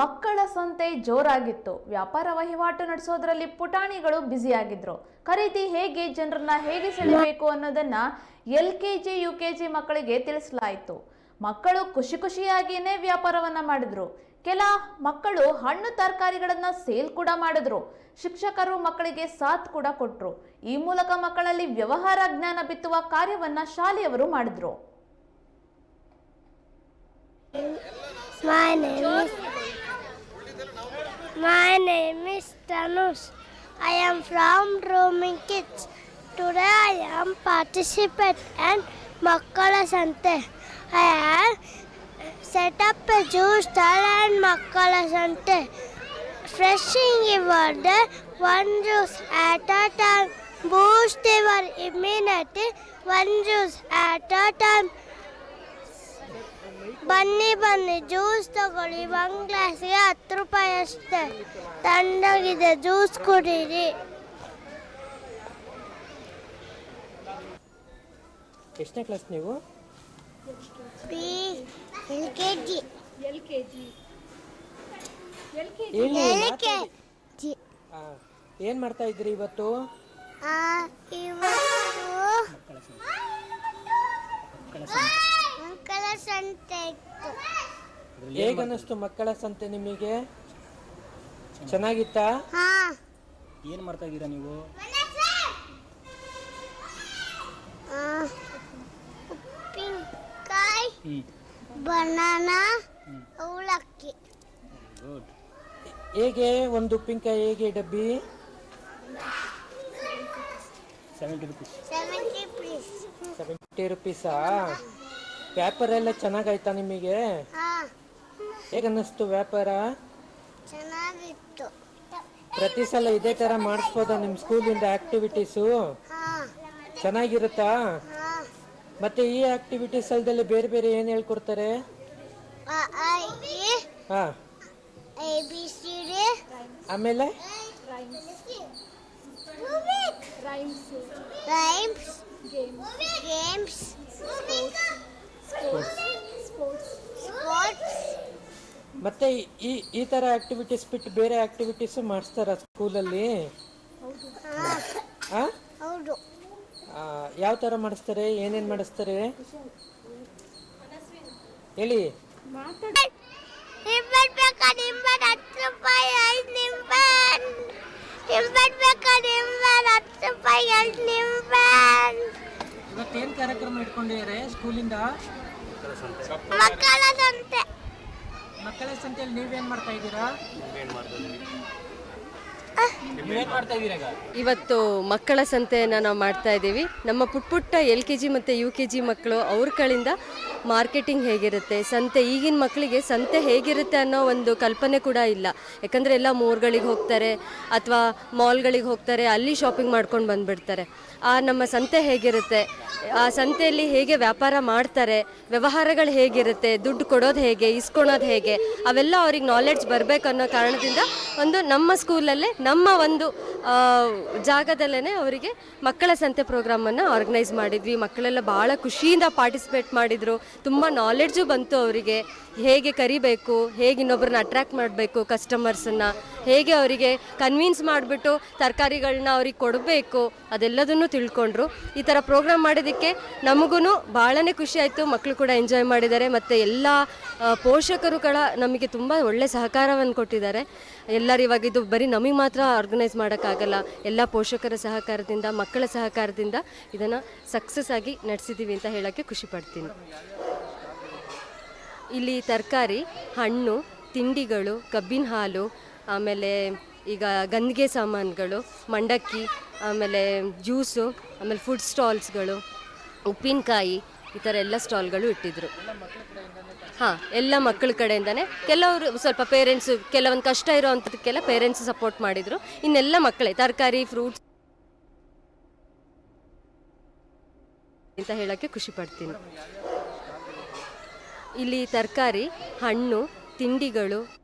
ಮಕ್ಕಳ ಸಂತೆ ಜೋರಾಗಿತ್ತು. ವ್ಯಾಪಾರ ವಹಿವಾಟು ನಡೆಸೋದ್ರಲ್ಲಿ ಪುಟಾಣಿಗಳು ಬ್ಯುಸಿಯಾಗಿದ್ರು. ಖರೀದಿ ಹೇಗೆ ಜನರನ್ನ ಹೇಗೆ ಸೆಳೆಯಬೇಕು ಅನ್ನೋದನ್ನ L K G, U K G ಮಕ್ಕಳಿಗೆ ತಿಳಿಸಲಾಯಿತು. ಮಕ್ಕಳು ಖುಷಿ ಖುಷಿಯಾಗಿಯೇ ವ್ಯಾಪಾರವನ್ನ ಮಾಡಿದ್ರು. ಕೆಲ ಮಕ್ಕಳು ಹಣ್ಣು ತರಕಾರಿಗಳನ್ನ ಸೇಲ್ ಕೂಡ ಮಾಡಿದ್ರು. ಶಿಕ್ಷಕರು ಮಕ್ಕಳಿಗೆ ಸಾಥ್ ಕೂಡ ಕೊಟ್ಟರು ಈ ಮೂಲಕ ಮಕ್ಕಳಲ್ಲಿ ವ್ಯವಹಾರ ಜ್ಞಾನ ಬಿತ್ತುವ ಕಾರ್ಯವನ್ನ ಶಾಲೆಯವರು ಮಾಡಿದ್ರು. My name is My name is Tanush. I am from Roaming Kids. Today I am participant and Makkala Sante. I have set up a juice stall and Makkala Sante. Freshing your one juice at a time. Boost your immunity one juice at a time. ಬನ್ನಿ ಬನ್ನಿ. Juice ತಗೊಳ್ಳಿ. ಒಂದು ಗ್ಲಾಸ್ಗೆ ಹತ್ತು ರೂಪಾಯಿ ಅಷ್ಟೇ. ತಣ್ಣಗಿದೆ. Juice ಕುಡೀರಿ. ಎಷ್ಟನೇ class ನೀವು? P L K G. G L K G. ಏನು ಮಾಡ್ತಾ ಇದ್ರಿ ಇವತ್ತು? ಇವತ್ತು ಮಕ್ಕಳ ಸಂತೆ ಇತ್ತು ಹೇಗೆ ಅನ್ನಿಸ್ತು ಮಕ್ಕಳ ಸಂತೆ ನಿಮಗೆ? ಚೆನ್ನಾಗಿತ್ತಾ? ಹಾ. ಏನು ಮಾಡ್ತಾ ಇದ್ದೀರಾ ನೀವು? ಆ, ಉಪ್ಪಿನಕಾಯಿ ಹ್ಞೂ ಬನಾನಾ ಅವಲಕ್ಕಿ. ಗುಡ್. ಹೇಗೆ ಒಂದು ಉಪ್ಪಿನಕಾಯಿ ಹೇಗೆ ಡಬ್ಬಿ? Seventy rupees seventy please seventy ರುಪೀಸಾ paper ಎಲ್ಲ ಚೆನ್ನಾಗಾಯ್ತಾ ನಿಮಗೆ? ಹಾ. ಹೇಗೆ ಅನ್ನಿಸ್ತು ವ್ಯಾಪಾರ? ಚೆನ್ನಾಗಿತ್ತು. ಪ್ರತಿ ಸಲ ಇದೇ ತರ ಮಾಡಿಸ್ಬೋದಾ ನಿಮ್ಮ ಸ್ಕೂಲಿಂದ ಆಕ್ಟಿವಿಟೀಸು ಚೆನ್ನಾಗಿರುತ್ತಾ? ಮತ್ತೆ ಈ ಆಕ್ಟಿವಿಟೀಸ್ ಅಲ್ಲದೆ ಬೇರೆ ಬೇರೆ ಏನು ಹೇಳ್ಕೊಡ್ತಾರೆ? ಆಮೇಲೆ? ಗೇಮ್ಸ್ ಮತ್ತೆ ಈ ಈ ಥರ ಆಕ್ಟಿವಿಟೀಸ್ ಬಿಟ್ಟು ಬೇರೆ ಆಕ್ಟಿವಿಟೀಸ್ ಮಾಡಿಸ್ತಾರ ಸ್ಕೂಲಲ್ಲಿ ಯಾವ ಥರ ಮಾಡಿಸ್ತಾರೆ? ಏನೇನು ಮಾಡಿಸ್ತಾರೆ? ಹೇಳಿ. ಇವತ್ತೇನು ಕಾರ್ಯಕ್ರಮ ಇಟ್ಕೊಂಡಿದ್ದಾರೆ ಸ್ಕೂಲಿಂದ ಮಕ್ಕಳ ಸಂತೆ. ಮಕ್ಕಳ ಸಂತೆಯಲ್ಲಿ ನೀವೇನು ಮಾಡ್ತಾ ಇದ್ದೀರಾ? ಇವತ್ತು ಮಕ್ಕಳ ಸಂತೆಯನ್ನು ನಾವು ಮಾಡ್ತಾ ಇದ್ದೀವಿ. ನಮ್ಮ ಪುಟ್ಟ ಪುಟ್ಟ ಎಲ್ ಕೆ ಜಿ ಮತ್ತು ಯು ಕೆ ಜಿ ಮಕ್ಕಳು ಅವ್ರ ಕಡೆಯಿಂದ ಮಾರ್ಕೆಟಿಂಗ್ ಹೇಗಿರುತ್ತೆ, ಸಂತೆ ಈಗಿನ ಮಕ್ಕಳಿಗೆ ಸಂತೆ ಹೇಗಿರುತ್ತೆ ಅನ್ನೋ ಒಂದು ಕಲ್ಪನೆ ಕೂಡ ಇಲ್ಲ. ಯಾಕಂದರೆ ಎಲ್ಲ ಮೂರ್ಗಳಿಗೆ ಹೋಗ್ತಾರೆ ಅಥವಾ ಮಾಲ್ಗಳಿಗೆ ಹೋಗ್ತಾರೆ, ಅಲ್ಲಿ ಶಾಪಿಂಗ್ ಮಾಡ್ಕೊಂಡು ಬಂದುಬಿಡ್ತಾರೆ. ಆ ನಮ್ಮ ಸಂತೆ ಹೇಗಿರುತ್ತೆ, ಆ ಸಂತೆಯಲ್ಲಿ ಹೇಗೆ ವ್ಯಾಪಾರ ಮಾಡ್ತಾರೆ, ವ್ಯವಹಾರಗಳು ಹೇಗಿರುತ್ತೆ, ದುಡ್ಡು ಕೊಡೋದು ಹೇಗೆ, ಇಸ್ಕೊಳೋದು ಹೇಗೆ, ಅವೆಲ್ಲ ಅವ್ರಿಗೆ ನಾಲೆಡ್ಜ್ ಬರಬೇಕು ಅನ್ನೋ ಕಾರಣದಿಂದ ಒಂದು ನಮ್ಮ ಸ್ಕೂಲಲ್ಲೇ ನಮ್ಮ ಒಂದು ಜಾಗದಲ್ಲೇ ಅವರಿಗೆ ಮಕ್ಕಳ ಸಂತೆ ಪ್ರೋಗ್ರಾಮನ್ನು ಆರ್ಗನೈಸ್ ಮಾಡಿದ್ವಿ. ಮಕ್ಕಳೆಲ್ಲ ಭಾಳ ಖುಷಿಯಿಂದ ಪಾರ್ಟಿಸಿಪೇಟ್ ಮಾಡಿದರು. ತುಂಬ ನಾಲೆಡ್ಜು ಬಂತು ಅವರಿಗೆ. ಹೇಗೆ ಕರಿಬೇಕು, ಹೇಗೆ ಇನ್ನೊಬ್ಬರನ್ನ ಅಟ್ರ್ಯಾಕ್ಟ್ ಮಾಡಬೇಕು ಕಸ್ಟಮರ್ಸನ್ನು ಹೇಗೆ ಅವರಿಗೆ ಕನ್ವಿನ್ಸ್ ಮಾಡಿಬಿಟ್ಟು ತರಕಾರಿಗಳನ್ನ ಅವ್ರಿಗೆ ಕೊಡಬೇಕು ಅದೆಲ್ಲದನ್ನು ತಿಳ್ಕೊಂಡ್ರು. ಈ ಥರ ಪ್ರೋಗ್ರಾಮ್ ಮಾಡೋದಕ್ಕೆ ನಮಗೂ ಭಾಳನೇ ಖುಷಿ ಆಯಿತು. ಮಕ್ಕಳು ಕೂಡ ಎಂಜಾಯ್ ಮಾಡಿದ್ದಾರೆ. ಮತ್ತು ಎಲ್ಲ ಪೋಷಕರುಗಳ ನಮಗೆ ತುಂಬ ಒಳ್ಳೆ ಸಹಕಾರವನ್ನು ಕೊಟ್ಟಿದ್ದಾರೆ. ಎಲ್ಲರೂ ಇವಾಗ ಇದು ಬರೀ ನಮಗೆ ಮಾತ್ರ ಆರ್ಗನೈಸ್ ಮಾಡೋಕ್ಕಾಗಲ್ಲ. ಎಲ್ಲ ಪೋಷಕರ ಸಹಕಾರದಿಂದ, ಮಕ್ಕಳ ಸಹಕಾರದಿಂದ ಇದನ್ನು ಸಕ್ಸಸ್ ಆಗಿ ನಡೆಸಿದ್ದೀವಿ ಅಂತ ಹೇಳೋಕ್ಕೆ ಖುಷಿ ಪಡ್ತೀನಿ. ಇಲ್ಲಿ ತರಕಾರಿ, ಹಣ್ಣು, ತಿಂಡಿಗಳು, ಕಬ್ಬಿನ ಹಾಲು ಆಮೇಲೆ ಈಗ ಗಂದಿಗೆ ಸಾಮಾನುಗಳು, ಮಂಡಕ್ಕಿ, ಆಮೇಲೆ ಜ್ಯೂಸು, ಆಮೇಲೆ ಫುಡ್ ಸ್ಟಾಲ್ಸ್ಗಳು ಉಪ್ಪಿನಕಾಯಿ, ಈ ಥರ ಎಲ್ಲ ಸ್ಟಾಲ್ಗಳು ಇಟ್ಟಿದ್ರು. ಹಾಂ, ಎಲ್ಲ ಮಕ್ಕಳ ಕಡೆಯಿಂದನೇ. ಕೆಲವರು ಸ್ವಲ್ಪ ಪೇರೆಂಟ್ಸು ಕೆಲವೊಂದು ಕಷ್ಟ ಇರೋ ಅಂಥದಕ್ಕೆಲ್ಲ ಪೇರೆಂಟ್ಸ್ ಸಪೋರ್ಟ್ ಮಾಡಿದರು. ಇನ್ನೆಲ್ಲ ಮಕ್ಕಳೇ, ತರಕಾರಿ ಫ್ರೂಟ್ಸ್ ಅಂತ ಹೇಳೋಕ್ಕೆ ಖುಷಿ ಪಡ್ತೀನಿ. ಇಲ್ಲಿ ತರಕಾರಿ, ಹಣ್ಣು, ತಿಂಡಿಗಳು